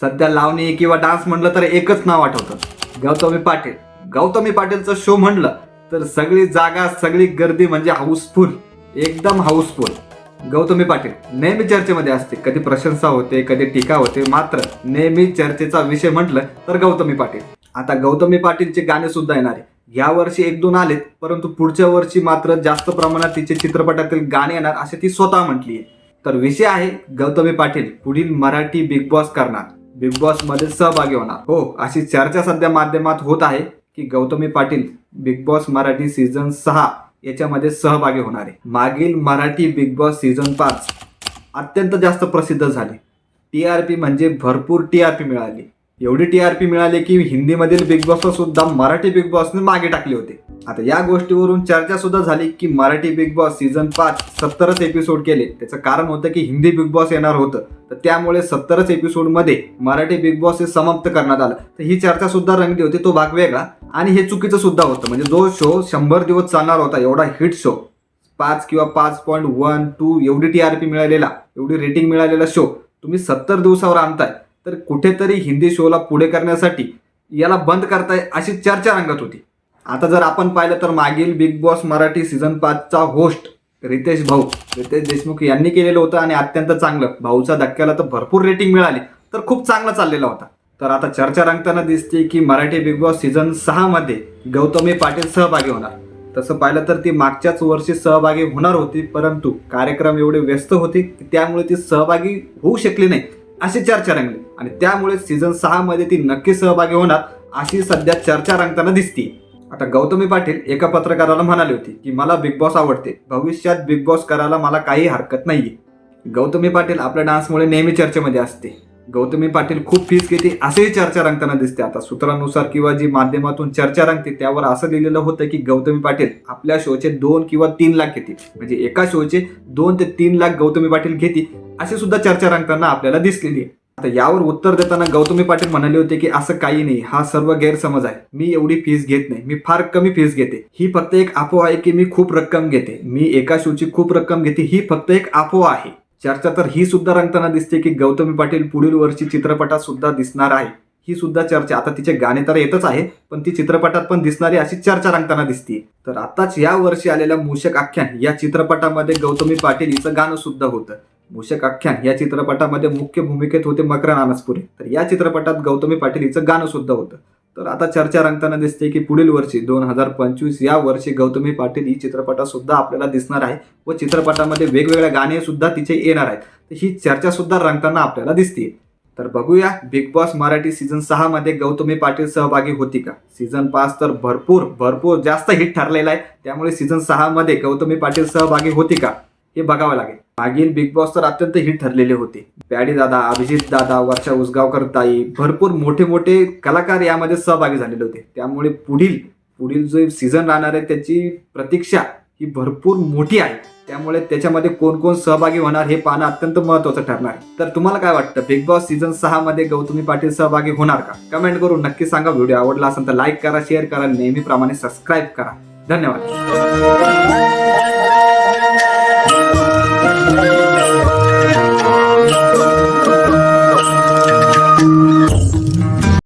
सध्या लावणी किंवा डान्स म्हणलं तर एकच नाव आठवतं. गौतमी पाटील. गौतमी पाटीलचं शो म्हणलं तर सगळी जागा सगळी गर्दी म्हणजे हाऊसफुल एकदम हाऊसफुल गौतमी पाटील नेहमी चर्चेमध्ये असते. कधी प्रशंसा होते कधी टीका होते मात्र नेहमी चर्चेचा विषय म्हटलं तर गौतमी पाटील. आता गौतमी पाटीलचे गाणे सुद्धा येणार आहे. या वर्षी एक दोन आलेत परंतु पुढच्या वर्षी मात्र जास्त प्रमाणात तिचे चित्रपटातील गाणे येणार असे ती स्वतः म्हटली आहे. तर विषय आहे गौतमी पाटील पुढील मराठी बिग बॉस करणार. बिग बॉसमध्ये सहभागी होणार. हो अशी चर्चा सध्या माध्यमात होत आहे की Gautami Patil big boss Marathi season सहा याच्यामध्ये सहभागी होणार आहे. मागील मराठी बिग बॉस सीझन पाच अत्यंत जास्त प्रसिद्ध झाले. टी आर पी म्हणजे भरपूर टी आर पी मिळाली. एवढी टी आर पी मिळाली की हिंदीमधील बिग बॉसला सुद्धा मराठी बिग बॉसने मागे टाकले होते. आता या गोष्टीवरून चर्चा सुद्धा झाली की मराठी बिग बॉस सीझन पाच सत्तरच एपिसोड केले. त्याचं कारण होतं की हिंदी बिग बॉस येणार होतं. तर त्यामुळे सत्तरच एपिसोडमध्ये मराठी बिग बॉस हे समाप्त करण्यात आलं. तर ही चर्चा सुद्धा रंगली होती तो भाग वेगळा. आणि हे चुकीचं सुद्धा होतं. म्हणजे जो शो शंभर दिवस चालणार होता एवढा हिट शो पाच किंवा पाच पॉईंट वन टू एवढी टी आर पी मिळालेला एवढी रेटिंग मिळालेला शो तुम्ही सत्तर दिवसावर आणताय. तर कुठेतरी हिंदी शोला पुढे करण्यासाठी याला बंद करताय अशी चर्चा रंगत होती. आता जर आपण पाहिलं तर मागील बिग बॉस मराठी सीझन पाचचा होस्ट रितेश भाऊ रितेश देशमुख यांनी केलेलं होतं आणि अत्यंत चांगलं. भाऊचा धक्क्याला तर भरपूर रेटिंग मिळाली तर खूप चांगला चाललेला होता. तर आता चर्चा रंगताना दिसते की मराठी बिग बॉस सीझन सहामध्ये गौतमी पाटील सहभागी होणार. तसं पाहिलं तर ती मागच्याच वर्षी सहभागी होणार होती परंतु कार्यक्रम एवढे व्यस्त होते की त्यामुळे ती सहभागी होऊ शकली नाही अशी चर्चा रंगली. आणि त्यामुळे सीझन सहामध्ये ती नक्की सहभागी होणार अशी सध्या चर्चा रंगताना दिसते आता गौतमी पाटील एका पत्रकाराला म्हणाली होती की मला बिग बॉस आवडते. भविष्यात बिग बॉस करायला मला काही हरकत नाहीये. गौतमी पाटील आपल्या डान्समुळे नेहमी चर्चेमध्ये असते. गौतमी पाटील खूप फीस घेते असेही चर्चा रंगताना दिसते. आता सूत्रानुसार किंवा जी माध्यमातून चर्चा रंगते त्यावर असं लिहिलेलं होतं की गौतमी पाटील आपल्या शोचे दोन किंवा तीन लाख घेते म्हणजे एका शोचे दोन ते तीन लाख गौतमी पाटील घेते अशी सुद्धा चर्चा रंगताना आपल्याला दिसलेली आहे. आता यावर उत्तर देताना गौतमी पाटील म्हणाले होते की असं काही नाही हा सर्व गैरसमज आहे. मी एवढी फीस घेत नाही मी फार कमी फीस घेते. ही फक्त एक अफवा आहे की मी खूप रक्कम घेते. मी एका शोची खूप रक्कम घेते ही फक्त एक अफवा आहे. चर्चा तर ही सुद्धा रंगताना दिसते की गौतमी पाटील पुढील वर्षी चित्रपटात सुद्धा दिसणार आहे. ही सुद्धा चर्चा. आता तिचे गाणे तर येतच आहे पण ती चित्रपटात पण दिसणारी अशी चर्चा रंगताना दिसते तर आताच या वर्षी आलेल्या मूषक आख्यान या चित्रपटामध्ये गौतमी पाटील हिचं गाणं सुद्धा होतं. मूषक आख्यान या चित्रपटामध्ये मुख्य भूमिकेत होते मकरन अनसपुरे. तर या चित्रपटात गौतमी पाटील हिचं गाणं सुद्धा होतं. तर आता चर्चा रंगताना दिसते की पुढील वर्षी दोन हजार पंचवीस या वर्षी गौतमी पाटील ही चित्रपटात सुद्धा आपल्याला दिसणार आहे व चित्रपटामध्ये वेगवेगळ्या गाणे सुद्धा तिचे येणार आहेत. तर ही चर्चा सुद्धा रंगताना आपल्याला दिसते तर बघूया बिग बॉस मराठी सीझन सहा मध्ये गौतमी पाटील सहभागी होती का? सीझन पाच तर भरपूर भरपूर जास्त हिट ठरलेला आहे. त्यामुळे सीझन सहा मध्ये गौतमी पाटील सहभागी होती का? हे बघावं लागेल. मागील बिग बॉस तर अत्यंत हिट ठरलेले होते. बॅडी दादा अभिजित दादा वर्षा उसगावकर ताई भरपूर मोठे मोठे कलाकार यामध्ये सहभागी झालेले होते. त्यामुळे पुढील पुढील जो सीझन राहणार आहे त्याची प्रतीक्षा ही भरपूर मोठी आहे. त्यामुळे त्याच्यामध्ये कोण कोण सहभागी होणार हे पाहणं अत्यंत महत्वाचं ठरणार आहे. तर तुम्हाला काय वाटतं? बिग बॉस सीझन सहा मध्ये गौतमी पाटील सहभागी होणार का? कमेंट करून नक्की सांगा. व्हिडिओ आवडला असेल तर लाईक करा शेअर करा नेहमीप्रमाणे सबस्क्राईब करा. धन्यवाद.